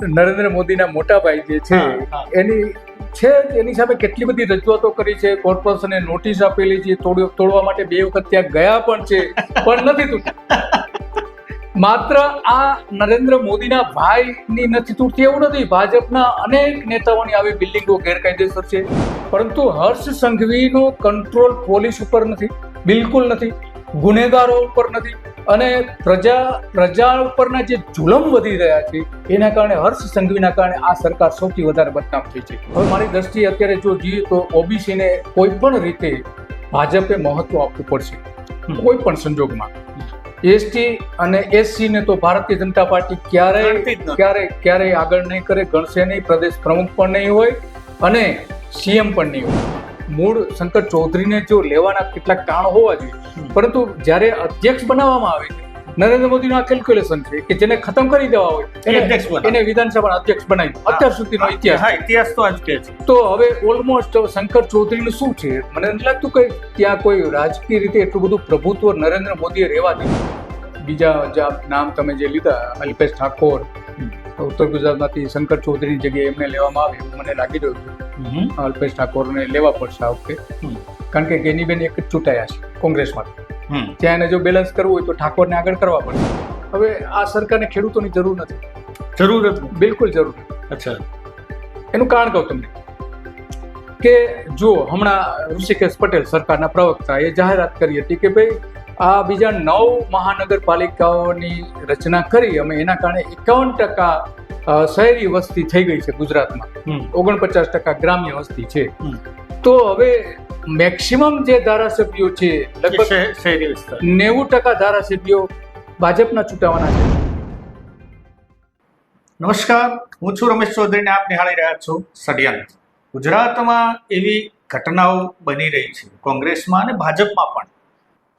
નરેન્દ્ર મોદીના મોટા ભાઈ જે છે. એની છે એની સામે કેટલી બધી રજૂઆતો કરી છે કોર્પોરેશને નોટિસ આપેલી છે તોડવા માટે બે વખત ત્યાં ગયા પણ છે પણ નથી તૂટી માત્ર આ નરેન્દ્ર મોદીના ભાઈની નથી તૂટતી એવું નથી ભાજપના અનેક નેતાઓની આવી બિલ્ડિંગો ગેરકાયદેસર છે પરંતુ હર્ષ સંઘવીનો કંટ્રોલ પોલીસ ઉપર નથી બિલકુલ નથી ગુનેગારો ઉપર નથી અને પ્રજા પ્રજા ઉપરના જે જુલમ વધી રહ્યા છે એના કારણે હર્ષ સંઘવીના કારણે આ સરકાર સૌથી વધારે બદનામ થઈ છે. હવે મારી દ્રષ્ટિએ અત્યારે જો જોઈએ તો ઓબીસીને કોઈ પણ રીતે ભાજપે મહત્વ આપવું પડશે. કોઈ પણ સંજોગમાં. એસટી અને એસસી ને તો ભારતીય જનતા પાર્ટી ક્યારેય ગણતી જ નથી. ક્યારે ક્યારેય આગળ નહીં કરે ગણશે નહીં પ્રદેશ પ્રમુખ પણ નહીં હોય અને સીએમ પણ નહીં હોય. મૂળ શંકર ચૌધરીને જો લેવાના કેટલાક કારણ હોવા જોઈએ પરંતુ જ્યારે અધ્યક્ષ બનાવવામાં આવે છે નરેન્દ્ર મોદીનું આ કેલ્ક્યુલેશન છે કે જેને ખતમ કરી દેવા હોય અધ્યક્ષ. એને વિધાનસભાના અધ્યક્ષ બનાવી અત્યાર સુધીનો ઇતિહાસ. ઇતિહાસ તો આજ કે છે. તો હવે ઓલમોસ્ટ શંકર ચૌધરીનું શું છે? મને નથી લાગતું કે ત્યાં કોઈ રાજકીય રીતે એટલું બધું પ્રભુત્વ નરેન્દ્ર મોદીએ રહેવા દીધું બીજા જે નામ તમે જે લીધા અલ્પેશ ઠાકોર ઉત્તર ગુજરાતમાંથી શંકર ચૌધરીની જગ્યાએ એમને લેવામાં આવે એવું મને લાગી રહ્યું છે અલ્પેશ ઠાકોરને લેવા પડશે આ વખતે. કારણ કે ગેનીબેન એક જ ચૂંટાયા છે કોંગ્રેસમાંથી ત્યાં એને જો બેલેન્સ કરવું હોય તો ઠાકોરને આગળ કરવા પડશે. હવે આ સરકારને ખેડૂતોની જરૂર નથી. જરૂર નથી? બિલકુલ જરૂર અચ્છા. એનું કારણ કહું તમને. કે જો હમણાં ઋષિકેશ પટેલ સરકારના પ્રવક્તા એ જાહેરાત કરી હતી કે ભાઈ આ બીજા નવ મહાનગરપાલિકાઓની રચના કરી અમે એના કારણે એકાવન ટકા શહેરી વસ્તી થઈ ગઈ છે ગુજરાતમાં. ઓગણપચાસ ટકા ગ્રામ્ય વસ્તી છે. તો હવે મેક્સિમમ જે ધારાસભ્યો છે લગભગ શહેરી વિસ્તાર. નેવું ટકા ધારાસભ્યો ભાજપના ચૂંટાવાના છે. નમસ્કાર હું છું રમેશ ચૌધરીને આપ નિહાળી રહ્યા છો સડિયાન ગુજરાતમાં એવી ઘટનાઓ બની રહી છે. કોંગ્રેસમાં અને ભાજપમાં પણ.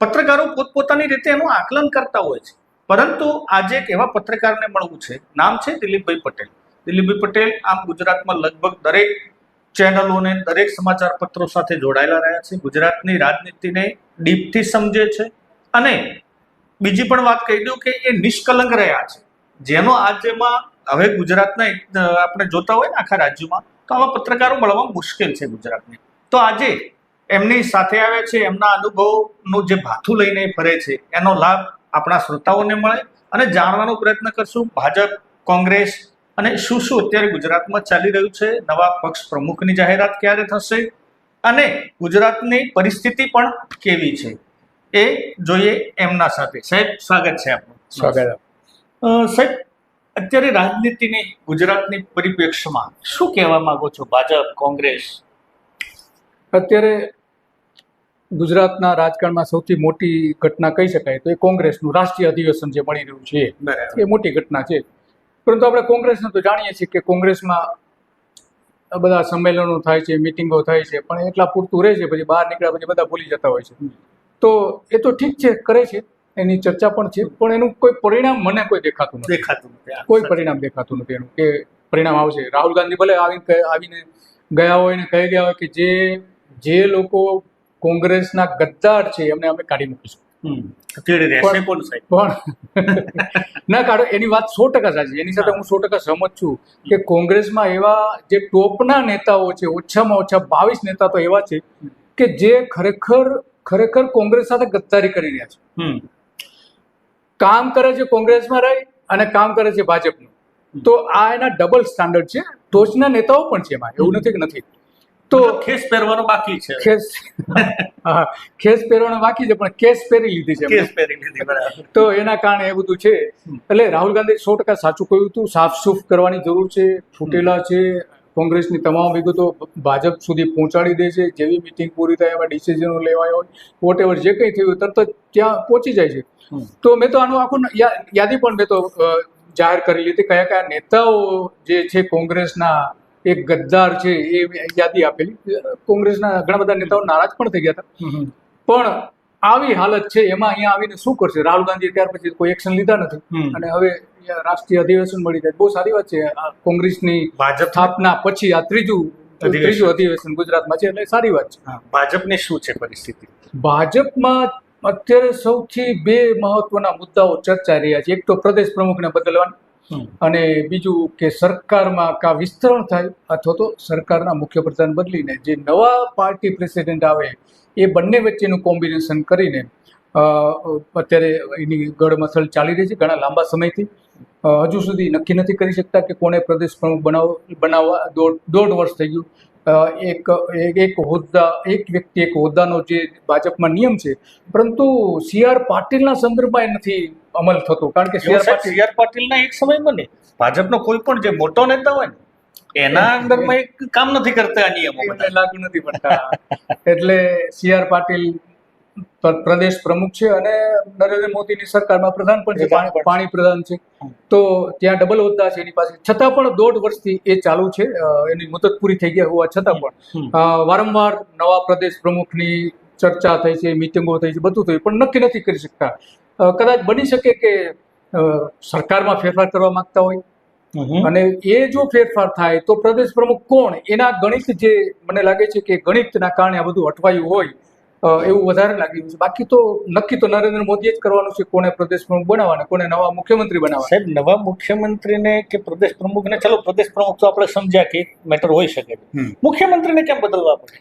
પત્રકારો પોતપોતાની રીતે એનું આકલન કરતા હોય છે. પરંતુ આજે એક એવા પત્રકારને મળવું છે. નામ છે દિલીપભાઈ પટેલ. દિલીપભાઈ પટેલ આમ ગુજરાતમાં લગભગ દરેક ચેનલોને, દરેક સમાચાર પત્રો સાથે જોડાયેલા રહ્યા છે. ગુજરાતની રાજનીતિને ડીપથી સમજે છે. અને બીજી પણ વાત કહી દઉં કે એ નિષ્કલંક રહ્યા છે. જેનો આજેમાં હવે ગુજરાતના આપણે જોતા હોય ને આખા રાજ્યમાં, તો આવા પત્રકારો મળવા મુશ્કેલ છે ગુજરાતને. તો આજે એમની સાથે આવે છે એમના અનુભવનું જે ભાથું લઈને ફરે છે એનો લાભ આપણા શ્રોતાઓને મળે અને જાણવાનો પ્રયત્ન કરશું. ભાજપ કોંગ્રેસ અને શું શું અત્યારે ગુજરાતમાં ચાલી રહ્યું છે નવા પક્ષ પ્રમુખની જાહેરાત ક્યારે થશે અને ગુજરાતની પરિસ્થિતિ પણ કેવી છે એ જોઈએ એમના સાથે. સાહેબ સ્વાગત છે આપનું. સ્વાગત. સાહેબ અત્યારે રાજનીતિની ગુજરાતની પરિપ્રેક્ષ્યમાં શું કહેવા માંગો છો? ભાજપ કોંગ્રેસ અત્યારે ગુજરાતના રાજકારણમાં સૌથી મોટી ઘટના કહી શકાય તો એ કોંગ્રેસનું રાષ્ટ્રીય અધિવેશન જે મળી રહ્યું છે એ મોટી ઘટના છે. પરંતુ આપણે કોંગ્રેસને તો જાણીએ છીએ કે કોંગ્રેસમાં બધા સંમેલનો થાય છે મિટિંગો થાય છે પણ એટલા પૂરતું રહે છે પછી બહાર નીકળ્યા પછી બધા ભૂલી જતા હોય છે. તો એ તો ઠીક છે કરે છે એની ચર્ચા પણ છે પણ એનું કોઈ પરિણામ મને કોઈ દેખાતું નથી. દેખાતું નથી કોઈ પરિણામ દેખાતું નથી એનું કે પરિણામ આવશે. રાહુલ ગાંધી ભલે આવીને આવીને ગયા હોય ને કહી ગયા હોય કે જે જે લોકો કોંગ્રેસના ગદ્દાર છે એમને અમે કાઢી મૂકીશું. પણ ના કાઢો. એની વાત સો ટકા સાચી. એની સાથે હું. સો ટકા સહમત છું કે કોંગ્રેસમાં એવા જે ટોપના નેતાઓ છે ઓછામાં ઓછા બાવીસ નેતા તો એવા છે કે જે ખરેખર ખરેખર કોંગ્રેસ સાથે ગદ્દારી કરી રહ્યા છે. કામ કરે છે કોંગ્રેસમાં રહી અને કામ કરે છે ભાજપનું. તો આ એના ડબલ સ્ટાન્ડર્ડ છે. ટોચના નેતાઓ પણ છે એમાં. એવું નથી કે નથી. તો ખેસ પહેરવાનો બાકી છે. ખેસ હા ખેસ પહેરવાનો બાકી છે પણ કેસ પહેરી લીધી છે કેસ પહેરી લીધી બરાબર. તો એના કારણે એ બધું છે. એટલે રાહુલ ગાંધી સો ટકા સાચું કહ્યું હતું સાફ સૂફ કરવાની જરૂર છે ફૂટેલા છે કોંગ્રેસની તમામ વિગતો ભાજપ સુધી પહોંચાડી દે છે જેવી મિટિંગ પૂરી થાય એમાં ડિસિઝનો લેવાય હોય વોટ એવર જે કંઈ થયું તરત જ ત્યાં પહોંચી જાય છે. તો મેં તો આનું આખું યાદી પણ મેં તો જાહેર કરી લીધી કયા કયા નેતાઓ જે છે કોંગ્રેસના એક ગદ્દાર છે એ યાદી આપેલી. કોંગ્રેસના ઘણા બધા નેતાઓ નારાજ પણ થઈ ગયા હતા. પણ આવી હાલત છે એમાં અહીંયા આવીને શું કરશે? રાહુલ ગાંધી ત્યાર પછી કોઈ એક્શન લીધા નથી. અને હવે રાષ્ટ્રીય અધિવેશન મળી જાય. બહુ સારી વાત છે. કોંગ્રેસની ભાજપ સ્થાપના પછી આ ત્રીજું ત્રીજું અધિવેશન ગુજરાતમાં છે એટલે સારી વાત છે. ભાજપની શું છે પરિસ્થિતિ? ભાજપમાં અત્યારે સૌથી બે મહત્વના મુદ્દાઓ ચર્ચાઈ રહ્યા છે. એક તો પ્રદેશ પ્રમુખને બદલવાની. અને બીજું કે સરકારમાં કા વિસ્તરણ થાય અથવા તો સરકારના મુખ્યપ્રધાન બદલીને જે નવા પાર્ટી પ્રેસિડેન્ટ આવે, એ બંને વચ્ચેનું કોમ્બિનેશન કરીને અત્યારે એની ગળમથલ ચાલી રહી છે ઘણા લાંબા સમયથી. હજુ સુધી નક્કી નથી કરી શકતા કે કોને પ્રદેશ પ્રમુખ બનાવ, બનાવવા દોઢ દોઢ વર્ષ થઈ ગયું. એક એક- એક હોદ્દા એક વ્યક્તિ એક હોદ્દાનો જે ભાજપમાં નિયમ છે પરંતુ સી આર પાટીલના સંદર્ભમાં એ નથી અમલ થતો કારણ કે C R Patil C R પાટીલના એક સમયમાં ને ભાજપનો કોઈ પણ જે મોટો નેતા હોય ને એના અંદરમાં એક કામ નથી કરતા આ નિયમો લાગુ નથી પડતા. એટલે સી આર પાટીલ પ્રદેશ પ્રમુખ છે અને નરેન્દ્ર મોદીની સરકારમાં પ્રધાન પણ છે પાણી પ્રધાન છે. તો ત્યાં ડબલ હોદ્દા છે એની પાસે છતાં પણ દોઢ વર્ષથી એ ચાલુ છે એની મુદત પૂરી થઈ ગયા હોવા છતાં પણ. વારંવાર નવા પ્રદેશ પ્રમુખની ચર્ચા થઈ છે મિટિંગો થઈ છે બધું થયું પણ નક્કી નથી કરી શકતા. કદાચ બની શકે કે સરકારમાં ફેરફાર કરવા માંગતા હોય. અને એ જો ફેરફાર થાય તો પ્રદેશ પ્રમુખ કોણ? એના ગણિત જે મને લાગે છે કે ગણિતના કારણે આ બધું અટવાયું હોય એવું વધારે લાગી રહ્યું છે. બાકી તો નક્કી તો નરેન્દ્ર મોદીએ જ કરવાનું છે કોને પ્રદેશ પ્રમુખ બનાવવાના કોને નવા મુખ્યમંત્રી બનાવવા સાહેબ નવા મુખ્યમંત્રીને કે પ્રદેશ પ્રમુખને ચલો પ્રદેશ પ્રમુખ તો આપણે સમજ્યા કે મેટર હોઈ શકે. મુખ્યમંત્રીને કેમ બદલવા પડે?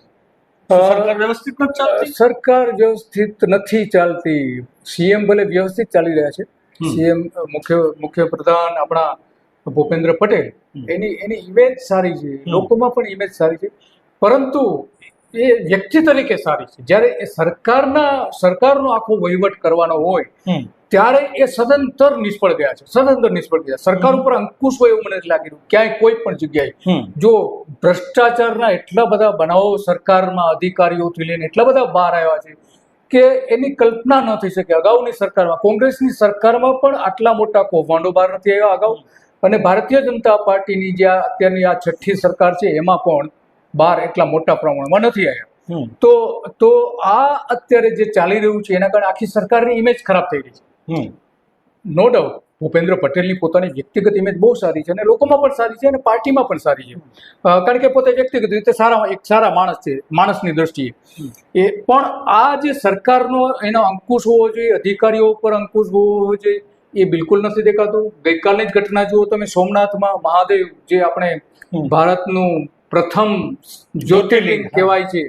સરકાર વ્યવસ્થિત નથી ચાલતી? સરકાર વ્યવસ્થિત નથી ચાલતી. સીએમ ભલે વ્યવસ્થિત ચાલી રહ્યા છે. સીએમ મુખ્ય મુખ્ય પ્રધાન આપણા ભૂપેન્દ્ર પટેલ એની એની ઇમેજ સારી છે. લોકોમાં પણ ઇમેજ સારી છે. પરંતુ એ વ્યક્તિ તરીકે સારી છે. જ્યારે એ સરકારના સરકારનો આખો વહીવટ કરવાનો હોય ત્યારે એ સદંતર નિષ્ફળ ગયા છે. સદંતર નિષ્ફળ ગયા. સરકાર ઉપર અંકુશ હોય એવું મને લાગી રહ્યું. ક્યાંય કોઈ પણ જગ્યાએ. જો ભ્રષ્ટાચારના એટલા બધા બનાવો સરકારમાં અધિકારીઓથી લઈને એટલા બધા બહાર આવ્યા છે કે એની કલ્પના ન થઈ શકે અગાઉની સરકારમાં. કોંગ્રેસની સરકારમાં પણ આટલા મોટા કૌભાંડો બહાર નથી આવ્યા અગાઉ. અને ભારતીય જનતા પાર્ટીની જે અત્યારની આ છઠ્ઠી સરકાર છે એમાં પણ બહાર એટલા મોટા પ્રમાણમાં નથી આવ્યા. તો તો આ અત્યારે જે ચાલી રહ્યું છે એના કારણે આખી સરકારની ઇમેજ ખરાબ થઈ રહી છે. નો ડાઉટ ભૂપેન્દ્ર પટેલની પોતાની વ્યક્તિગત ઇમેજ બહુ સારી છે અને લોકોમાં પણ સારી છે અને પાર્ટીમાં પણ સારી છે. કારણ કે પોતે વ્યક્તિગત રીતે સારા એક સારા માણસ છે માણસની દ્રષ્ટિએ. એ પણ આ જે સરકારનો એનો અંકુશ હોવો જોઈએ અધિકારીઓ ઉપર અંકુશ હોવો જોઈએ એ બિલકુલ નથી દેખાતું. ગઈકાલની જ ઘટના જુઓ તમે સોમનાથમાં મહાદેવ જે આપણે ભારતનું પ્રથમ જ્યોતિર્લિંગ કહેવાય છે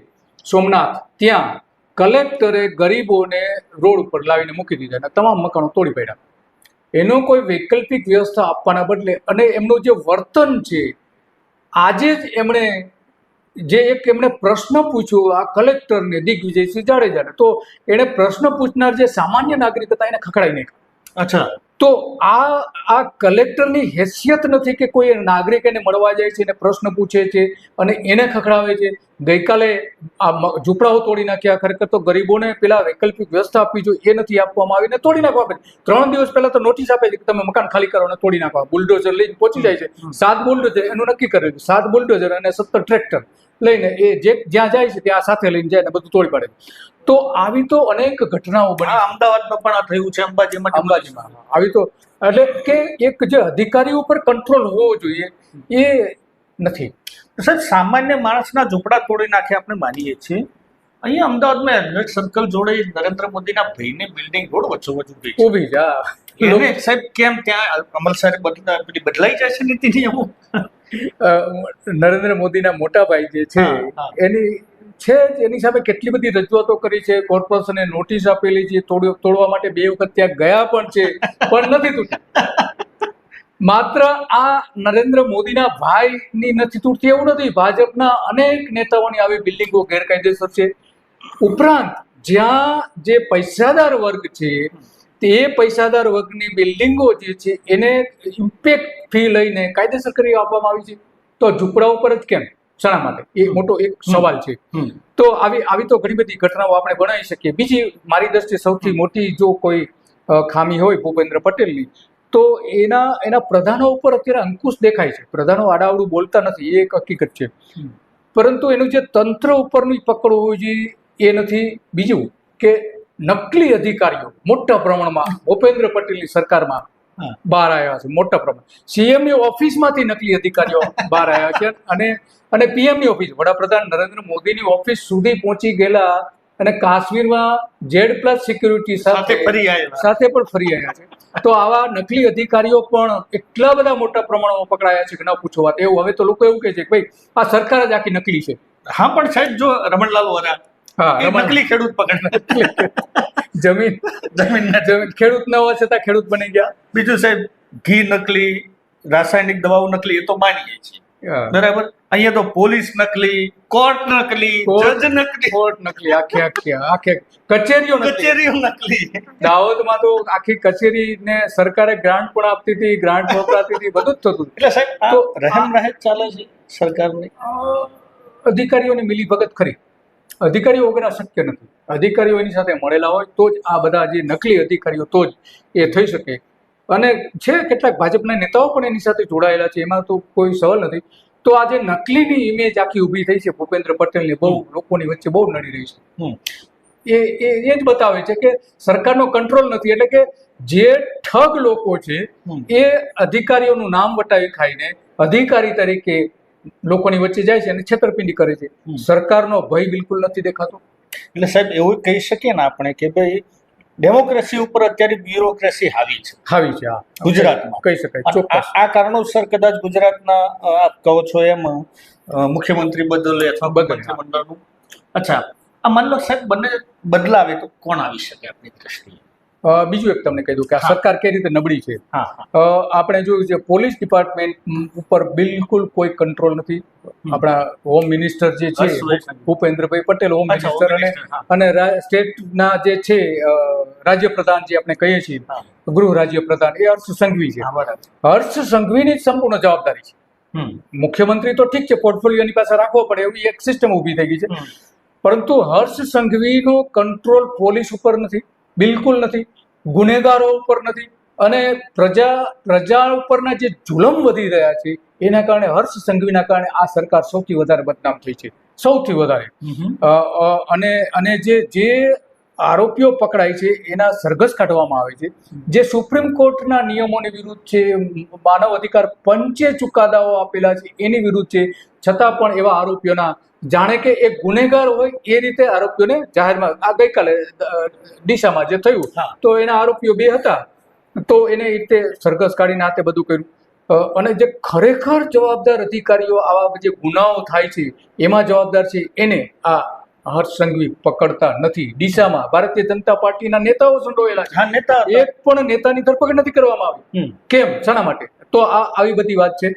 સોમનાથ. ત્યાં કલેક્ટરે ગરીબોને રોડ ઉપર લાવીને મૂકી દીધા અને તમામ મકાનો તોડી પાડ્યા. એનો કોઈ વૈકલ્પિક વ્યવસ્થા આપવાના બદલે અને એમનું જે વર્તન છે આજે જ એમણે જે એક એમણે પ્રશ્ન પૂછ્યો આ કલેક્ટરને દિગ્વિજયસિંહ જાડેજાને તો એણે પ્રશ્ન પૂછનાર જે સામાન્ય નાગરિક હતા એને ખખડાઈ નાખ્યા. અચ્છા. તો આ આ કલેક્ટરની હેસિયત નથી કે કોઈ નાગરિક એને મળવા જાય છે, એને પ્રશ્ન પૂછે છે અને એને ખખડાવે છે. ગઈકાલે આ ઝૂંપડાઓ તોડી નાખ્યા. ખરેખર તો ગરીબોને પેલા વૈકલ્પિક વ્યવસ્થા આપવી જોઈએ એ નથી આપવામાં આવી ને તોડી નાખવા આપે ત્રણ દિવસ પહેલા તો નોટિસ આપે છે કે તમે મકાન ખાલી કરો અને તોડી નાખવા બુલડોઝર લઈને પહોંચી જાય છે. સાત બુલડોઝર એનું નક્કી કરેલું છે. સાત બુલડોઝર અને સત્તર ટ્રેક્ટર લઈને એ જે જ્યાં જાય છે ત્યાં સાથે લઈને જાય ને બધું તોડી પાડે. તો આવી તો અનેક ઘટનાઓ બની. અમદાવાદમાં પણ આ થયું છે અંબાજીમાં અંબાજીમાં આવી તો એટલે કે એક જે અધિકારી ઉપર કંટ્રોલ હોવો જોઈએ એ નથી. સાહેબ સામાન્ય માણસના ઝૂંપડા તોડી નાખે આપણે માનીએ છીએ. અહીંયા અમદાવાદમાં એનએચ સર્કલ જોડે નરેન્દ્ર મોદીના ભાઈની બિલ્ડિંગ રોડ વચ્ચો વચ્ચો ઊભી ઊભી એને સાહેબ કેમ ત્યાં અમલ સાહેબ પેલી બદલાઈ જાય છે નીતિ નિયમો નરેન્દ્ર મોદીના મોટા ભાઈ જે છે. એની છે એની સામે કેટલી બધી રજૂઆતો કરી છે કોર્પોરેશને નોટિસ આપેલી છે તોડવા માટે બે વખત ત્યાં ગયા પણ છે પણ નથી તૂટી. માત્ર આ નરેન્દ્ર મોદીના ભાઈની નથી તૂટતી એવું નથી. ભાજપના અનેક નેતાઓની આવી બિલ્ડિંગો ગેરકાયદેસર છે. ઉપરાંત જ્યાં જે પૈસાદાર વર્ગ છે તે પૈસાદાર વર્ગની બિલ્ડિંગો જે છે એને ઇમ્પેક્ટ ફી લઈને કાયદેસર કરી આપવામાં આવી છે. તો ઝૂંપડા ઉપર જ કેમ? શાના માટે? એ મોટો એક સવાલ છે. તો આવી આવી તો ઘણી બધી ઘટનાઓ આપણે ગણાવી શકીએ. બીજી મારી દ્રષ્ટિએ સૌથી મોટી જો કોઈ ખામી હોય ભૂપેન્દ્ર પટેલની તો એના એના પ્રધાનો ઉપર અત્યારે અંકુશ દેખાય છે. પ્રધાનો આડાવડું બોલતા નથી એ એક હકીકત છે. પરંતુ એનું જે તંત્ર ઉપરની પકડ હોવી જોઈએ એ નથી. બીજું કે નકલી અધિકારીઓ મોટા પ્રમાણમાં ભૂપેન્દ્ર પટેલની સરકારમાં બહાર આવ્યા છે મોટા પ્રમાણમાં. સીએમની ઓફિસમાંથી નકલી અધિકારીઓ બહાર આવ્યા છે અને અને પીએમની ઓફિસ વડાપ્રધાન નરેન્દ્ર મોદીની ઓફિસ સુધી પહોંચી ગયેલા અને કાશ્મીરમાં જેડ પ્લસ સિક્યુરિટી સાથે ફરી આવ્યા સાથે પણ ફરી આવ્યા છે. તો આવા નકલી અધિકારીઓ પણ એટલા બધા મોટા પ્રમાણમાં પકડાયા છે કે ન પૂછો વાત. એવું હવે તો લોકો એવું કહે છે કે ભાઈ આ સરકાર જ આખી નકલી છે. હા પણ સાહેબ જો રમણલાલ વરા હા નકલી ખેડૂત પકડ. જમીન જમીન જમીન ખેડૂત ન હોવા છતાં ખેડૂત બની ગયા. બીજું સાહેબ ઘી નકલી રાસાયણિક દવાઓ નકલી એ તો માનીએ છીએ. બરાબર? અહીંયા તો પોલીસ નકલી કોર્ટ નકલી જજ નકલી. કોર્ટ નકલી આખી આખી આખે કચેરીઓ કચેરીઓ નકલી. દાહોદમાં તો આખી કચેરી ને સરકારે ગ્રાન્ટ પણ આપતી હતી ગ્રાન્ટ વપરાતી હતી બધું જ થતું એટલે સાહેબ તો રહેમ રહેમ ચાલે છે સરકારની? અધિકારીઓની મિલીભગત ખરી. અધિકારીઓ વગર આ શક્ય નથી. અધિકારીઓ એની સાથે મળેલા હોય તો જ આ બધા જે નકલી અધિકારીઓ તો જ એ થઈ શકે. અને છે કેટલાક ભાજપના નેતાઓ પણ એની સાથે જોડાયેલા છે એમાં તો કોઈ સવાલ નથી. તો આ જે નકલીની ઇમેજ આખી ઊભી થઈ છે ભૂપેન્દ્ર પટેલની બહુ લોકોની વચ્ચે બહુ નડી રહી છે. એ એ જ બતાવે છે કે સરકારનો કંટ્રોલ નથી એટલે કે જે ઠગ લોકો છે એ અધિકારીઓનું નામ વટાવી ખાઈને અધિકારી તરીકે લોકોની વચ્ચે જાય છે અને છેતરપિંડી કરે છે. સરકારનો ભય બિલકુલ નથી દેખાતો. એટલે સાહેબ એવું કહી શકીએ ને આપણે કે ભાઈ ડેમોક્રેસી ઉપર અત્યારે બ્યુરોક્રેસી હાવી છે. હાવી છે ગુજરાતમાં. કહી શકાય ચોક્કસ. આ કારણોસર કદાચ ગુજરાતના આપ કહો છો એમ મુખ્યમંત્રી બદલે અથવા. મંત્રીમંડળનું. અચ્છા આ માની લો સાહેબ બંને બદલાવે તો કોણ આવી શકે આપણી દ્રષ્ટિએ? બીજું એક તમને કહી દઉં કે આ સરકાર કઈ રીતે નબળી છે? આપણે જોયું છે પોલીસ ડિપાર્ટમેન્ટ ઉપર બિલકુલ કોઈ કંટ્રોલ નથી. આપણા હોમ મિનિસ્ટર જે છે ભૂપેન્દ્રભાઈ પટેલ હોમ મિનિસ્ટર અને અને સ્ટેટના જે છે રાજ્ય પ્રધાન જે આપણે કહીએ છીએ ગૃહ રાજ્ય પ્રધાન એ હર્ષ સંઘવી છે. હર્ષ સંઘવીની જ સંપૂર્ણ જવાબદારી છે. મુખ્યમંત્રી તો ઠીક છે પોર્ટફોલિયોની પાસે રાખવો પડે એવી એક સિસ્ટમ ઊભી થઈ ગઈ છે. પરંતુ હર્ષ સંઘવીનો કંટ્રોલ પોલીસ ઉપર નથી. બિલકુલ નથી. ગુનેગારો ઉપર નથી. અને પ્રજા પ્રજા ઉપરના જે જુલમ વધી રહ્યા છે એના કારણે હર્ષ સંઘવીના કારણે આ સરકાર સૌથી વધારે બદનામ થઈ છે. સૌથી વધારે. અને અને જે જે આરોપીઓ પકડાય છે એના સરઘસ કાઢવામાં આવે છે. જે સુપ્રીમ કોર્ટના નિયમોની વિરુદ્ધ છે માનવ અધિકાર પંચે ચુકાદાઓ આપેલા છે એની વિરુદ્ધ છે. છતાં પણ એવા આરોપીઓના જાણે કે એક ગુનેગાર હોય એ રીતે આરોપીઓને જાહેરમાં આ ગઈકાલે દિશામાં જે થયું. તો એના આરોપીઓ બે હતા. તો એને રીતે સરઘસ કાઢીને હાથે બધું કર્યું. અને જે ખરેખર જવાબદાર અધિકારીઓ આવા જે ગુનાઓ થાય છે એમાં જવાબદાર છે એને આ હર્ષ સંઘવી પકડતા નથી. ડીસામાં ભારતીય જનતા પાર્ટીના નેતાઓ સંડોયેલા છે. નેતા એક પણ નેતાની ધરપકડ નથી કરવામાં આવી. કેમ? શાના માટે? તો આ આવી બધી વાત છે.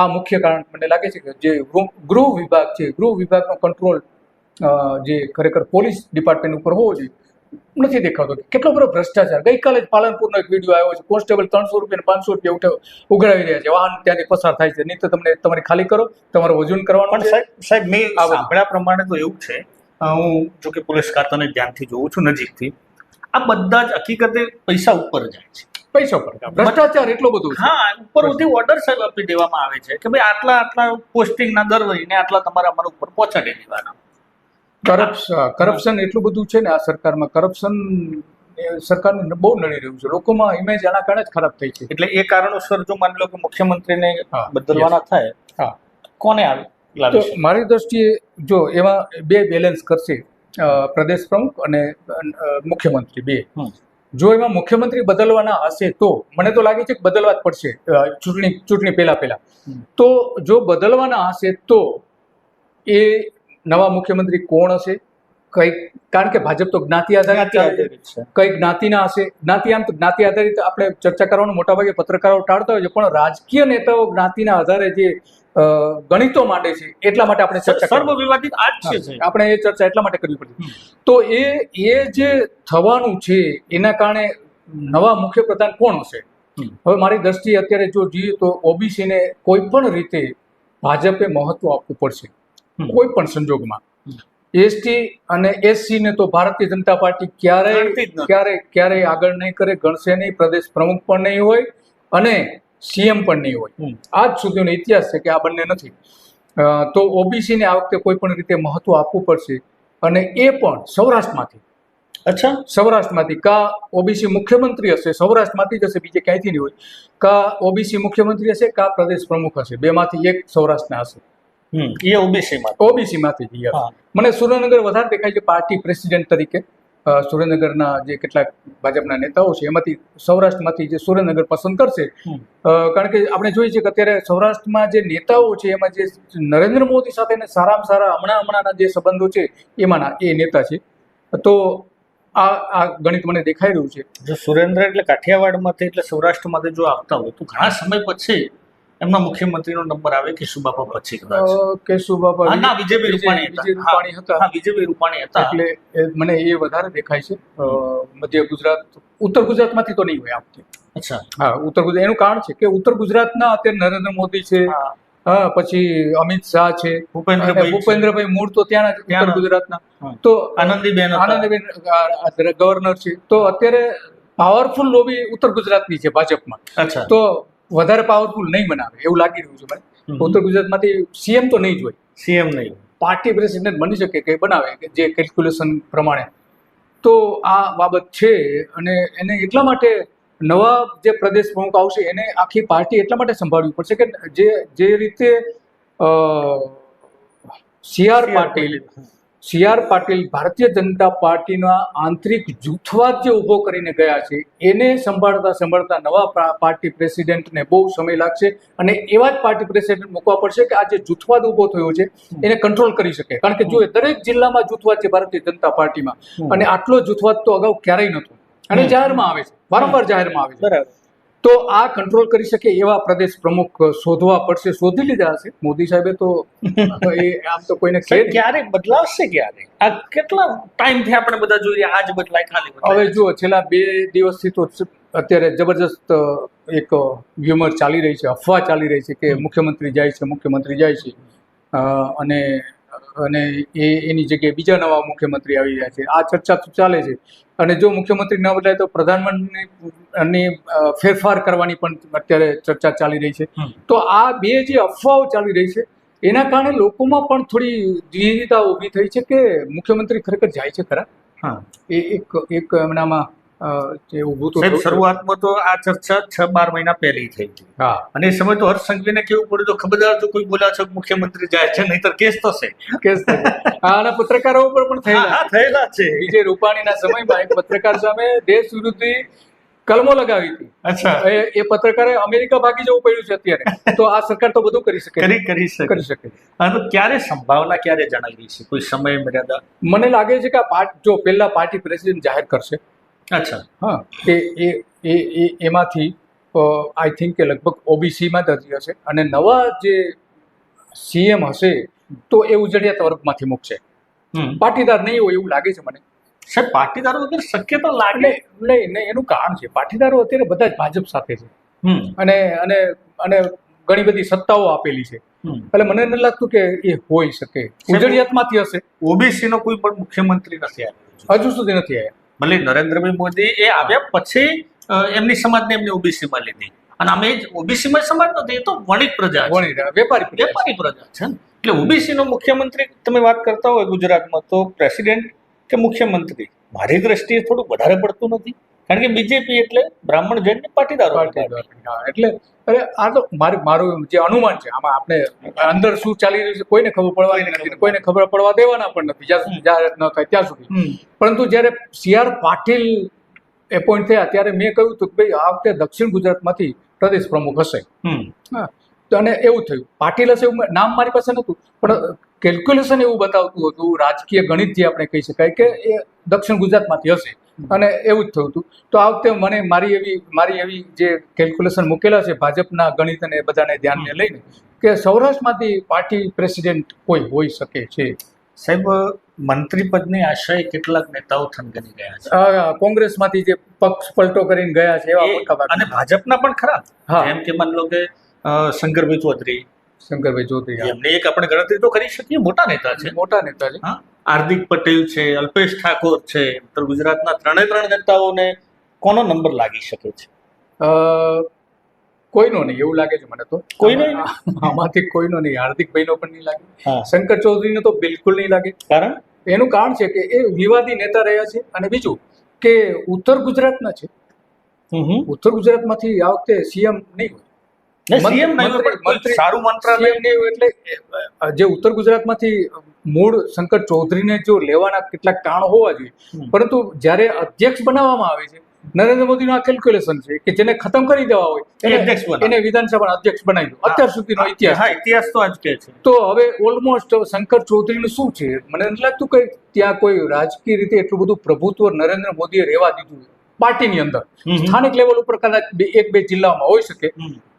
આ મુખ્ય કારણ મને લાગે છે કે જે ગૃહ વિભાગ છે ગૃહ વિભાગનો કંટ્રોલ જે ખરેખર પોલીસ ડિપાર્ટમેન્ટ ઉપર હોવો જોઈએ. નથી દેખાતો. કેટલો બધો ભ્રષ્ટાચાર. ગઈકાલે જ પાલનપુરનો એક વીડિયો આવ્યો છે. કોન્સ્ટેબલ ત્રણસો રૂપિયા પાંચસો રૂપિયા ઉઠે ઉઘરાવી રહ્યા છે. વાહન ત્યાંથી પસાર થાય છે. નહીં તો તમને તમારે ખાલી કરો તમારે વજન કરવાનું પણ સાહેબ સાહેબ મેં સાંભળ્યા પ્રમાણે તો એવું છે હું જો કે પોલીસ ખાતાને ધ્યાનથી જોઉં છું નજીકથી આ બધા જ હકીકતે પૈસા ઉપર જાય છે. પૈસા ઉપર. ભ્રષ્ટાચાર એટલો બધો હા ઉપર સુધી ઓર્ડર સાહેબ આપી દેવામાં આવે છે કે ભાઈ આટલા આટલા પોસ્ટિંગના દર વહીને આટલા તમારા અમારા ઉપર પહોંચાડી દેવાના. કરપ્શન કરપ્શન એટલું બધું છે ને આ સરકારમાં. કરપ્શન સરકારને બહુ નડી રહ્યું છે. લોકોમાં ઇમેજ આના કારણે જ ખરાબ થઈ છે. એટલે એ કારણોસર જો માની લો કે મુખ્યમંત્રીને બદલવાના થાય હા. કોને આવે મારી દ્રષ્ટિએ જો એમાં બે બેલેન્સ કરશે પ્રદેશ પ્રમુખ અને મુખ્યમંત્રી બે. જો એમાં મુખ્યમંત્રી બદલવાના હશે તો મને તો લાગે છે કે બદલવા જ પડશે ચૂંટણી ચૂંટણી પહેલા પહેલા. તો જો બદલવાના હશે તો એ નવા મુખ્યમંત્રી કોણ હશે? કઈ કારણ કે ભાજપ તો જ્ઞાતિ આધારિત. કઈ જ્ઞાતિના હશે? જ્ઞાતિ આમ તો જ્ઞાતિ આધારિત આપણે ચર્ચા કરવાનું મોટાભાગે પત્રકારો ટાળતા હોય છે પણ રાજકીય નેતાઓ જ્ઞાતિના આધારે જે ગણિતો માંડે છે એટલા માટે આપણે ચર્ચા સર્વ વિવાદિત આ જ છે આપણે એ ચર્ચા એટલા માટે કરવી પડશે. તો એ એ જે થવાનું છે એના કારણે નવા મુખ્યપ્રધાન કોણ હશે? હવે મારી દ્રષ્ટિએ અત્યારે જો જોઈએ તો ઓબીસીને કોઈ પણ રીતે ભાજપે મહત્વ આપવું પડશે. કોઈ પણ સંજોગમાં. એસટી અને એસસી ને તો ભારતીય જનતા પાર્ટી ક્યારેય. ક્યારેય ક્યારેય આગળ નહીં કરે ગણશે નહીં પ્રદેશ પ્રમુખ પણ નહીં હોય અને સીએમ પણ નહીં હોય. આજ સુધીનો ઇતિહાસ છે કે આ બંને નથી. તો ઓબીસીને આ વખતે કોઈ પણ રીતે મહત્વ આપવું પડશે અને એ પણ સૌરાષ્ટ્રમાંથી. અચ્છા. સૌરાષ્ટ્રમાંથી. કા ઓબીસી મુખ્યમંત્રી હશે સૌરાષ્ટ્રમાંથી જ હશે બીજે ક્યાંયથી નહીં હોય. કા ઓબીસી મુખ્યમંત્રી હશે કા પ્રદેશ પ્રમુખ હશે. બેમાંથી એક સૌરાષ્ટ્રના હશે. એ ઓબીસીમાં ઓબીસીમાંથી ઓબીસી માંથી જ yes. હા. મને સુરેન્દ્રનગર વધારે દેખાય છે પાર્ટી પ્રેસિડેન્ટ તરીકે. સુરેન્દ્રનગરના જે કેટલાક ભાજપના નેતાઓ છે એમાંથી સૌરાષ્ટ્રમાંથી જે સુરેન્દ્રનગર પસંદ કરશે કારણ કે આપણે જોઈએ છીએ કે અત્યારે સૌરાષ્ટ્રમાં જે નેતાઓ છે એમાં જે નરેન્દ્ર મોદી સાથે સારામાં સારા હમણાં હમણાંના જે સંબંધો છે એમાંના એ નેતા છે. તો આ આ ગણિત મને દેખાઈ રહ્યું છે. જો સુરેન્દ્ર એટલે કાઠિયાવાડમાંથી એટલે સૌરાષ્ટ્રમાંથી જો આવતા હોય તો ઘણા સમય પછી એમના મુખ્યમંત્રીનો નંબર આવે કે સુબાપા પછી કદાચ. અ, કેશુબાબા ના વિજયભાઈ રૂપાણી વિજય રૂપાણી હતા. વિજયભાઈ રૂપાણી હતા. એટલે મને એ વધારે દેખાય છે. મધ્ય ગુજરાત ઉત્તર ગુજરાતમાંથી તો નહીં હોય આ અચ્છા. હા ઉત્તર ગુજરાત એનું કારણ છે કે ઉત્તર ગુજરાતના અત્યારે નરેન્દ્ર મોદી છે હા. પછી અમિત શાહ છે ભૂપેન્દ્રભાઈ ભૂપેન્દ્રભાઈ મૂળ તો ત્યાંના ઉત્તર ગુજરાતના. તો આનંદીબેન. આનંદીબેન ગવર્નર છે. તો અત્યારે પાવરફુલ લોબી ઉત્તર ગુજરાતની છે ભાજપમાં. અચ્છા. તો વધારે પાવરફુલ નહીં બનાવે એવું લાગી રહ્યું છે મને. ઉત્તર ગુજરાતમાંથી સીએમ તો નહીં જ સીએમ નહીં. પાર્ટી પ્રેસિડેન્ટ બની શકે કે બનાવે કે જે કેલ્ક્યુલેશન પ્રમાણે. તો આ બાબત છે અને એને એટલા માટે નવા જે પ્રદેશ પ્રમુખ આવશે એને આખી પાર્ટી એટલા માટે સંભાળવી પડશે કે જે જે રીતે C R Patil C R Patil Bharatiya Janata પાર્ટીના આંતરિક જૂથવાદ જે ઊભો કરીને ગયા છે એને સંભાળતા સંભાળતા નવા પાર્ટી પ્રેસિડેન્ટને બહુ સમય લાગશે અને એવા જ પાર્ટી પ્રેસિડેન્ટ મૂકવા પડશે કે આ જે જૂથવાદ ઊભો થયો છે એને કંટ્રોલ કરી શકે. કારણ કે જો દરેક જિલ્લામાં જૂથવાદ છે ભારતીય જનતા પાર્ટીમાં. અને આટલો જૂથવાદ તો અગાઉ ક્યારેય નહોતો. અને જાહેરમાં આવે છે. વારંવાર જાહેરમાં આવે છે. બરાબર. તો આ કંટ્રોલ કરી શકે એવા પ્રદેશ પ્રમુખ શોધવા પડશે શોધી લીધા હશે. મોદી સાહેબે તો એ આમ તો કોઈને ક્યારે? બદલાવશે ક્યારે? આ કેટલા ટાઈમથી આપણે બધા જોઈએ આજ બદલાય ખાલી હવે જુઓ છેલ્લા બે દિવસથી તો અત્યારે જબરજસ્ત એક વ્યુમર ચાલી રહી છે અફવા ચાલી રહી છે કે મુખ્યમંત્રી જાય છે મુખ્યમંત્રી જાય છે. અને અને એ એની જગ્યાએ બીજા નવા મુખ્યમંત્રી આવી રહ્યા છે. આ ચર્ચા તો ચાલે છે. અને જો મુખ્યમંત્રી ન બદલાય તો પ્રધાનમંત્રીની ફેરફાર કરવાની પણ અત્યારે ચર્ચા ચાલી રહી છે. તો આ બે જે અફવાઓ ચાલી રહી છે એના કારણે લોકોમાં પણ થોડી દ્વિધતા ઊભી થઈ છે કે મુખ્યમંત્રી ખરેખર જાય છે ખરા? હા. એ એક એક એમનામાં જે ઉભું તો શરૂઆતમાં તો આ ચર્ચા છ બાર મહિના પહેલી થઈ હતી હા. અને એ સમય તો હર્ષ સંઘવીને કેવું પડ્યું તો ખબરદાર જો કોઈ બોલા છે મુખ્યમંત્રી જાય છે નહીતર કેસ થશે કેસ. અને પત્રકારો ઉપર પણ થયેલા થયેલા છે. વિજય રૂપાણીના સમયમાં એક પત્રકાર સામે દેશ વિરુદ્ધની કલમો લગાવી હતી. અચ્છા. એ એ પત્રકારે અમેરિકા ભાગી જવું પડ્યું છે અત્યારે. તો આ સરકાર તો બધું કરી શકે. કરી કરી શકે. કરી શકે. અને ક્યારે સંભાવના ક્યારે જણાવી છે? કોઈ સમય મર્યાદા મને લાગે છે કે આ પાર્ટ જો પહેલા પાર્ટી પ્રેસિડેન્ટ જાહેર કરશે અચ્છા. હા કે એ એ એ એમાંથી આઈ થિંક કે લગભગ ઓબીસીમાં જ હશે અને નવા જે સીએમ હશે તો એ ઉજળિયાત વર્ગમાંથી મૂકશે. પાટીદાર નહીં હોય એવું લાગે છે મને. સાહેબ પાટીદારો અત્યારે શક્ય તો લાગે નહીં નહીં એનું કારણ છે. પાટીદારો અત્યારે બધા જ ભાજપ સાથે છે. અને અને અને ઘણી બધી સત્તાઓ આપેલી છે. એટલે મને નથી લાગતું કે એ હોઈ શકે. ઉજળિયાતમાંથી હશે. ઓબીસી નો કોઈ પણ મુખ્યમંત્રી નથી આવ્યો. હજુ સુધી નથી આવ્યા. ભલે નરેન્દ્રભાઈ મોદી એ આવ્યા પછી એમની સમાજને એમને ઓબીસી માં લીધી. અને અમે ઓબીસી માં સમાજ નથી એ તો વણિક પ્રજા વેપારી વેપારી પ્રજા છે એટલે ઓબીસી નો મુખ્યમંત્રી તમે વાત કરતા હોય ગુજરાતમાં તો પ્રેસિડેન્ટ કે મુખ્યમંત્રી? મારી દ્રષ્ટિએ થોડું વધારે પડતું નથી. કારણ કે બીજેપી એટલે બ્રાહ્મણ જૈન પાટીદાર. એટલે અરે આ તો મારું મારું જે અનુમાન છે આમાં આપણે અંદર શું ચાલી રહ્યું છે કોઈને ખબર પડવાની નથી કોઈને ખબર પડવા દેવાના પણ નથી જ્યાં ન થાય ત્યાં સુધી. પરંતુ જ્યારે સી આર પાટીલ એપોઇન્ટ થયા ત્યારે મેં કહ્યું હતું કે ભાઈ આ વખતે દક્ષિણ ગુજરાતમાંથી પ્રદેશ પ્રમુખ હશે. અને એવું થયું. પાટીલ હશે એવું નામ મારી પાસે નહોતું પણ કેલ્ક્યુલેશન એવું બતાવતું હતું રાજકીય ગણિત જે આપણે કહી શકાય કે એ દક્ષિણ ગુજરાતમાંથી હશે. અને એવું જ થયું હતું. તો આ વખતે મને મારી એવી મારી એવી જે કેલ્ક્યુલેશન મૂકેલા છે ભાજપના ગણિત અને બધાને ધ્યાનને લઈને કે સૌરાષ્ટ્રમાંથી પાર્ટી પ્રેસિડેન્ટ કોઈ હોઈ શકે છે. સાહેબ મંત્રી પદની આશાએ કેટલાક નેતાઓ થનગની ગયા છે? કોંગ્રેસમાંથી જે પક્ષ પલટો કરીને ગયા છે એવા મોટા અને ભાજપના પણ ખરા? હા. એમ કે માની લો કે શંકરભાઈ ચૌધરી. શંકરભાઈ ચૌધરી એમને એક આપણે ગણતરી તો કરી શકીએ મોટા નેતા છે. મોટા નેતા છે. હા. હાર્દિક પટેલ છે અલ્પેશ ઠાકોર છે ઉત્તર ગુજરાતના ત્રણે ત્રણ નેતાઓને કોનો નંબર લાગી શકે છે? કોઈનો નહીં એવું લાગે છે મને તો. કોઈનો આમાં- આમાંથી કોઈનો નહીં હાર્દિકભાઈનો પણ નહીં લાગે. શંકર ચૌધરીનો તો બિલકુલ નહીં લાગે. કારણ? એનું કારણ છે કે એ વિવાદી નેતા રહ્યા છે અને બીજું કે ઉત્તર ગુજરાતના છે. ઉત્તર ગુજરાતમાંથી આ વખતે સીએમ નહીં હોય. સારું મંત્રાલય નહીં એટલે જે ઉત્તર ગુજરાતમાંથી મૂળ શંકર ચૌધરીને જો લેવાના કેટલાક કારણ હોવા જોઈએ પરંતુ જ્યારે અધ્યક્ષ બનાવવામાં આવે છે નરેન્દ્ર મોદીનું આ કેલ્ક્યુલેશન છે કે જેને ખતમ કરી દેવા હોય એને વિધાનસભાના અધ્યક્ષ બનાવી દો અત્યાર સુધીનો ઇતિહાસ. ઇતિહાસ તો આજ કે છે. તો હવે ઓલમોસ્ટ શંકર ચૌધરીનું શું છે? મને નથી લાગતું કે ત્યાં કોઈ રાજકીય રીતે એટલું બધું પ્રભુત્વ નરેન્દ્ર મોદીએ રહેવા દીધું પાર્ટીની અંદર. સ્થાનિક લેવલ ઉપર કદાચ એક બે જિલ્લામાં હોઈ શકે.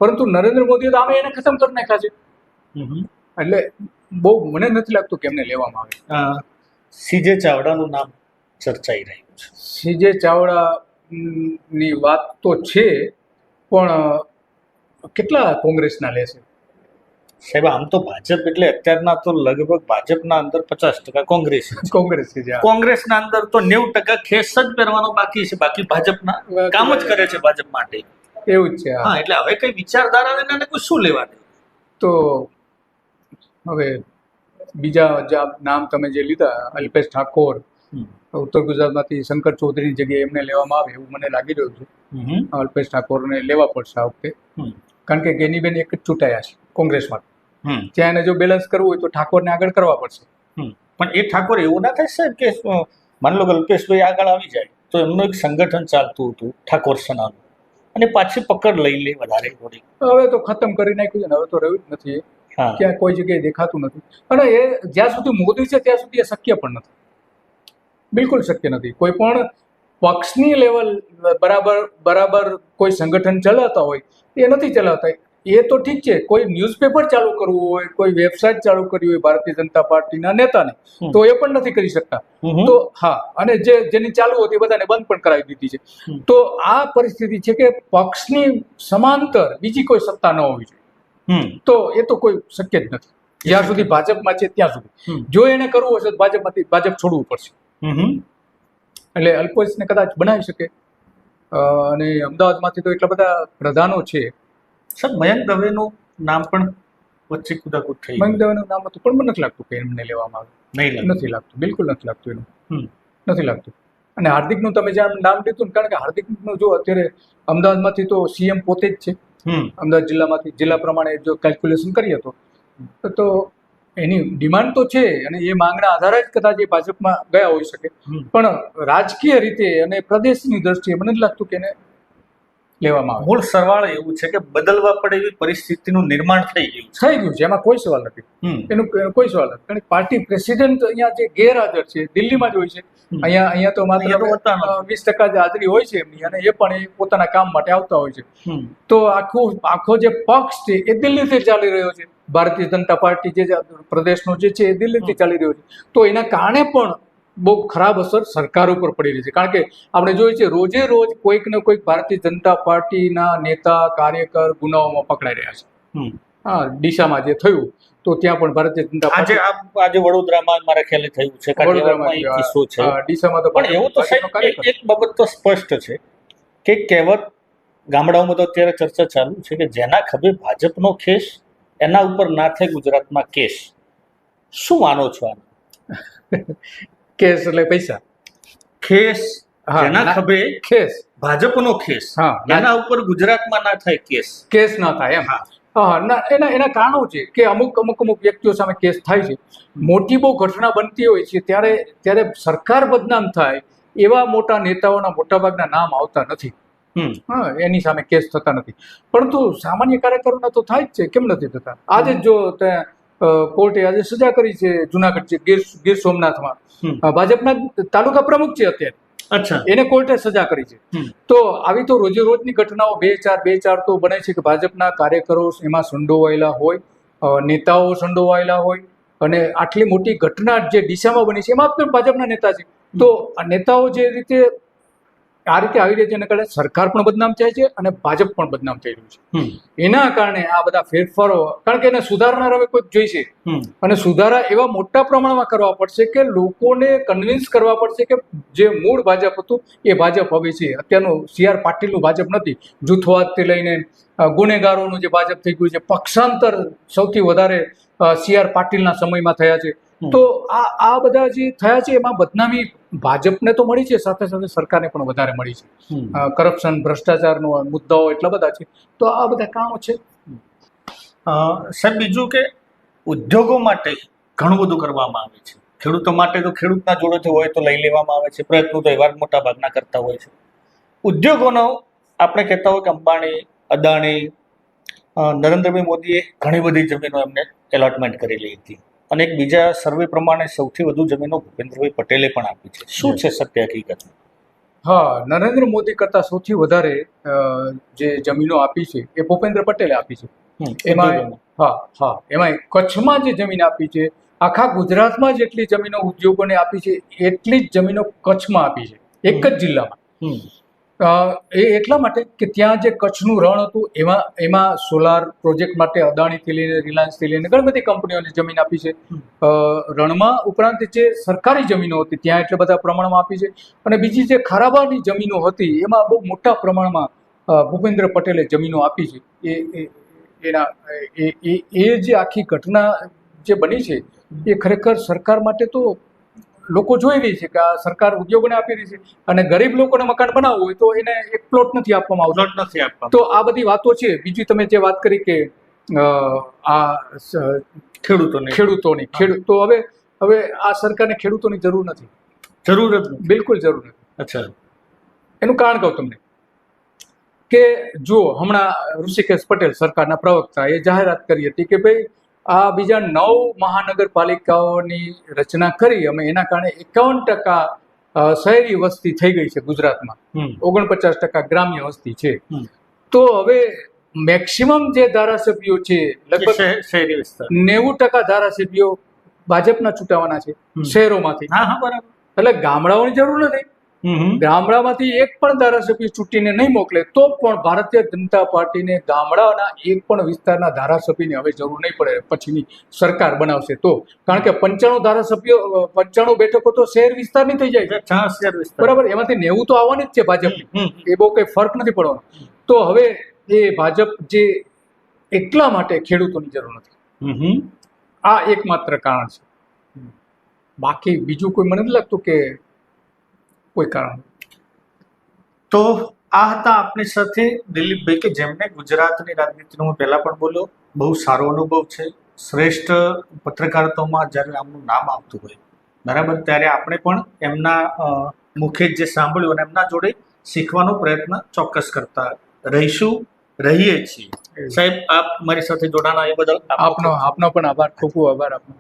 પરંતુ નરેન્દ્ર મોદીએ તો આમે એને ખતમ કરી નાખ્યા છે. એટલે બહુ મને નથી લાગતું કે એમને લેવામાં આવે. સીજે ચાવડાનું નામ ચર્ચાઈ રહ્યું છે. સીજે ચાવડા ની વાત તો છે પણ કેટલા કોંગ્રેસના લેશે સાહેબ આમ તો ભાજપ એટલે અત્યારના તો લગભગ ભાજપના અંદર પચાસ ટકા કોંગ્રેસ કોંગ્રેસ. કોંગ્રેસના અંદર તો નેવું ટકા ખેસ જ પહેરવાનો બાકી છે બાકી ભાજપના કામ જ કરે છે ભાજપ માટે. એવું જ છે હા. હા એટલે હવે કઈ વિચારધારા એને કોઈ શું લેવા દે? તો હવે બીજા નામ તમે જે લીધા અલ્પેશ ઠાકોર ઉત્તર ગુજરાતમાંથી શંકર ચૌધરીની જગ્યાએ એમને લેવામાં આવે એવું મને લાગી રહ્યું છે અલ્પેશ ઠાકોરને લેવા પડશે આ વખતે. કારણ કે ગેનીબેન એક જ ચૂંટાયા છે કોંગ્રેસમાં. ત્યાં એને જો બેલેન્સ કરવું હોય તો ઠાકોરને આગળ કરવા પડશે. પણ એ ઠાકોર એવું ના થાય સાહેબ કે માની લો કે અલ્પેશભાઈ આગળ આવી જાય તો એમનું એક સંગઠન ચાલતું હતું ઠાકોર સનાનું. અને પાછી પકડ લઈ લે વધારે હવે તો ખતમ કરી નાખ્યું છે ને હવે તો રહ્યું જ નથી ક્યાં કોઈ જગ્યાએ દેખાતું નથી. અને એ જ્યાં સુધી મોદી છે ત્યાં સુધી એ શક્ય પણ નથી. બિલકુલ શક્ય નથી. કોઈ પણ પક્ષની લેવલ બરાબર બરાબર કોઈ સંગઠન ચલાવતા હોય એ નથી ચલાવતા. એ તો ઠીક છે. કોઈ ન્યૂઝપેપર ચાલુ કરવું હોય કોઈ વેબસાઇટ ચાલુ કરવી હોય ભારતીય જનતા પાર્ટીના નેતાને તો એ પણ નથી કરી શકતા. તો હા અને જે જેની ચાલુ હતી બધાને બંધ પણ કરાવી દીધી છે. તો આ પરિસ્થિતિ છે કે પક્ષની સમાંતર બીજી કોઈ સત્તા ન હોવી જોઈએ. તો એ તો કોઈ શક્ય જ નથી. જ્યાં સુધી ભાજપમાં છે ત્યાં સુધી. જો એને કરવું હશે તો ભાજપમાંથી ભાજપ છોડવું પડશે. એટલે અલ્પેશને કદાચ બનાવી શકે. અને અમદાવાદમાંથી તો એટલા બધા પ્રધાનો છે. સાહેબ મયંક દવેનું નામ પણ વચ્ચે કુદાકુદ થઈ મયંક દવેનું નામ હતું પણ મને નથી લાગતું કે એમને લેવામાં આવે. નહીં નથી લાગતું. બિલકુલ નથી લાગતું એનું. નથી લાગતું. અને હાર્દિકનું તમે જ્યાં નામ લીધું કારણ કે હાર્દિકનું જો અત્યારે અમદાવાદમાંથી તો સીએમ પોતે જ છે. અમદાવાદ જિલ્લામાંથી જિલ્લા પ્રમાણે જો કેલ્ક્યુલેશન કરીએ તો. તો એની ડિમાન્ડ તો છે અને એ માંગના આધારે જ કદાચ એ ભાજપમાં ગયા હોઈ શકે. પણ રાજકીય રીતે અને પ્રદેશની દ્રષ્ટિએ મને લાગતું કે એને લેવામાં આવે મૂળ સરવાળે એવું છે કે બદલવા પડે એવી પરિસ્થિતિનું નિર્માણ થઈ ગયું થઈ ગયું છે એમાં કોઈ સવાલ નથી. એનું કોઈ સવાલ નથી. કારણ કે પાર્ટી પ્રેસિડેન્ટ અહીંયા જે ગેરહાજર છે દિલ્હીમાં જ હોય છે. અહીંયા અહીંયા તો માત્ર વીસ ટકા જે હાજરી હોય છે એમની અને એ પણ એ પોતાના કામ માટે આવતા હોય છે. તો આખું આખો જે પક્ષ છે એ દિલ્હીથી ચાલી રહ્યો છે. ભારતીય જનતા પાર્ટી જે પ્રદેશનો જે છે એ દિલ્હીથી ચાલી રહ્યો છે. તો એના કારણે પણ બહુ ખરાબ અસર સરકાર ઉપર પડી રહી છે. કારણ કે આપણે જોઈએ છીએ રોજે રોજ કોઈક ને કોઈક ભારતીય જનતા પાર્ટીના નેતા કાર્યકર ગુનાઓમાં પકડાઈ રહ્યા છે. હા ડીસામાં જે થયું તો ત્યાં પણ ભારતીય જનતા આજે આજે વડોદરામાં મારા ખ્યાલે થયું છે કિસ્સો છે. ડીસામાં તો પણ એવું તો એક- એક બાબત તો સ્પષ્ટ છે કે કહેવત ગામડાઓમાં તો અત્યારે ચર્ચા ચાલુ છે કે જેના ખભે ભાજપનો ખેસ એના ઉપર ના થાય ગુજરાતમાં કેસ. શું માનો છો આનો કેસ એટલે પૈસા. ખેસ હા, જેના ના- ખભે કેસ ભાજપનો ખેસ. હા ના- એના ઉપર ગુજરાતમાં ના થાય કેસ. કેસ ના થાય એમ. હા. હા ના એના એના કારણો છે કે અમુક અમુક અમુક વ્યક્તિઓ સામે કેસ થાય છે. મોટી બહુ ઘટના બનતી હોય છે ત્યારે ત્યારે સરકાર બદનામ થાય એવા મોટા નેતાઓના મોટાભાગના નામ આવતા નથી. હમ. હા એની સામે કેસ થતા નથી. પરંતુ સામાન્ય કાર્યકરોના તો થાય જ છે કેમ નથી થતા? આજે જ જો ત્યાં કોર્ટે આજે સજા કરી છે જુનાગઢ છે ગીર ગીર સોમનાથમાં. ભાજપના તાલુકા પ્રમુખ છે અત્યારે. અચ્છા. એને કોર્ટે સજા કરી છે. તો આવી તો રોજે રોજની ઘટનાઓ બે ચાર બે ચાર તો બને છે કે ભાજપના કાર્યકરો એમાં સંડોવાયેલા હોય નેતાઓ સંડોવાયેલા હોય અને આટલી મોટી ઘટના જે દિશામાં બની છે એમાં પણ ભાજપના નેતા છે. તો આ નેતાઓ જે રીતે આ રીતે આવી રીતે એના કારણે સરકાર પણ બદનામ થાય છે અને ભાજપ પણ બદનામ થઈ રહ્યું છે. એના કારણે આ બધા ફેરફારો કારણ કે એને સુધારનાર હવે કોઈ જોઈશે હમ. અને સુધારા એવા મોટા પ્રમાણમાં કરવા પડશે કે લોકોને કન્વિન્સ કરવા પડશે કે જે મૂળ ભાજપ હતું એ ભાજપ હવે છે. અત્યારનું સી આર પાટીલનું ભાજપ નથી. જૂથવાદથી લઈને ગુનેગારોનું જે ભાજપ થઈ ગયું છે પક્ષાંતર સૌથી વધારે સી આર પાટીલના સમયમાં થયા છે. તો આ આ બધા જે થયા છે એમાં બદનામી ભાજપને તો મળી છે સાથે સાથે સરકારને પણ વધારે મળી છે. કરપ્શન ભ્રષ્ટાચારનો મુદ્દાઓ એટલા બધા છે. તો આ બધા કારણો છે. સાહેબ બીજું કે ઉદ્યોગો માટે ઘણું બધું કરવામાં આવે છે. ખેડૂતો માટે તો ખેડૂતના જોડેથી હોય તો લઈ લેવામાં આવે છે. પ્રયત્નો તો એવા મોટા ભાગના કરતા હોય છે. ઉદ્યોગોનો આપણે કહેતા હોય કે અંબાણી અદાણી નરેન્દ્રભાઈ મોદીએ ઘણી બધી જમીનો એમને એલોટમેન્ટ કરેલી હતી અને એક બીજા સર્વે પ્રમાણે સૌથી વધુ જમીનો ભૂપેન્દ્રભાઈ પટેલે પણ આપી છે. શું છે સત્ય હકીકત? હા નરેન્દ્ર મોદી કરતા સૌથી વધારે જે જમીનો આપી છે એ ભૂપેન્દ્ર પટેલે આપી છે. એમાં હા હા એમાં કચ્છમાં જે જમીન આપી છે આખા ગુજરાતમાં જેટલી જમીનો ઉદ્યોગોને આપી છે એટલી જ જમીનો કચ્છમાં આપી છે. એક જ જિલ્લામાં. એ એટલા માટે કે ત્યાં જે કચ્છનું રણ હતું એમાં એમાં સોલાર પ્રોજેક્ટ માટે અદાણીથી લઈને રિલાયન્સથી લઈને ઘણી બધી કંપનીઓને જમીન આપી છે. રણમાં ઉપરાંત જે સરકારી જમીનો હતી ત્યાં એટલા બધા પ્રમાણમાં આપી છે. અને બીજી જે ખારાબાની જમીનો હતી એમાં બહુ મોટા પ્રમાણમાં ભૂપેન્દ્ર પટેલે જમીનો આપી છે. એ એ- એના એ એ એ જે આખી ઘટના જે બની છે એ ખરેખર સરકાર માટે તો લોકો જોઈ રહી છે કે આ સરકાર ઉદ્યોગોને આપી રહી છે અને ગરીબ લોકોને મકાન બનાવવું હોય તો એને એક પ્લોટ નથી આપવામાં આવતો. પ્લોટ નથી આપવા તો આ બધી વાતો છે. બીજી તમે જે વાત કરી કે આ ખેડૂતોને. ખેડૂતોની. ખેડૂત તો હવે હવે આ સરકારને ખેડૂતોની જરૂર નથી. જરૂર બિલકુલ જરૂર નથી. અચ્છા. એનું કારણ કહું તમને કે જો હમણાં ઋષિકેશ પટેલ સરકારના પ્રવક્તા એ જાહેરાત કરી હતી કે ભાઈ આ બીજા નવ મહાનગરપાલિકાઓની રચના કરી અમે એના કારણે એકાવન ટકા શહેરી વસ્તી થઈ ગઈ છે ગુજરાતમાં. ઓગણપચાસ ટકા ગ્રામ્ય વસ્તી છે. તો હવે મેક્સિમમ જે ધારાસભ્યો છે લગભગ શહેરી વિસ્તાર. નેવું ટકા ધારાસભ્યો ભાજપના ચૂંટાવાના છે શહેરોમાંથી. હા હા બરાબર. એટલે ગામડાઓની જરૂર નથી. ગામડામાંથી એક પણ ધારાસભ્ય ચૂંટીને નહીં મોકલે તો પણ ભારતીય જનતા પાર્ટીને ગામડાના એક પણ વિસ્તારના ધારાસભ્યની હવે જરૂર નહીં પડે પછીની સરકાર બનાવશે તો. કારણ કે પંચાણું ધારાસભ્યો પંચાણું બેઠકો તો શહેર વિસ્તારની થઈ જાય છે. બરાબર? એમાંથી નેવું તો આવવાની જ છે ભાજપ. એ બહુ કંઈ ફર્ક નથી પડવાનો. તો હવે એ ભાજપ જે એટલા માટે ખેડૂતોની જરૂર નથી. આ એકમાત્ર કારણ છે. બાકી બીજું કોઈ મને નથી લાગતું કે કોઈ કારણ તો આ હતા આપણી સાથે દિલીપભાઈ કે જેમને ગુજરાતની રાજનીતિનો હું પહેલાં પણ બોલ્યો બહુ સારો અનુભવ છે. શ્રેષ્ઠ પત્રકારત્વમાં જ્યારે આમનું નામ આવતું હોય બરાબર ત્યારે આપણે પણ એમના મુખે જ સાંભળ્યું અને એમના જોડે શીખવાનો પ્રયત્ન ચોક્કસ કરતા રહીશું રહીએ છીએ. સાહેબ આપ મારી સાથે જોડાણા એ બદલ આપનો આપનો આપનો પણ આભાર ખૂબ ખૂબ આભાર આપનો.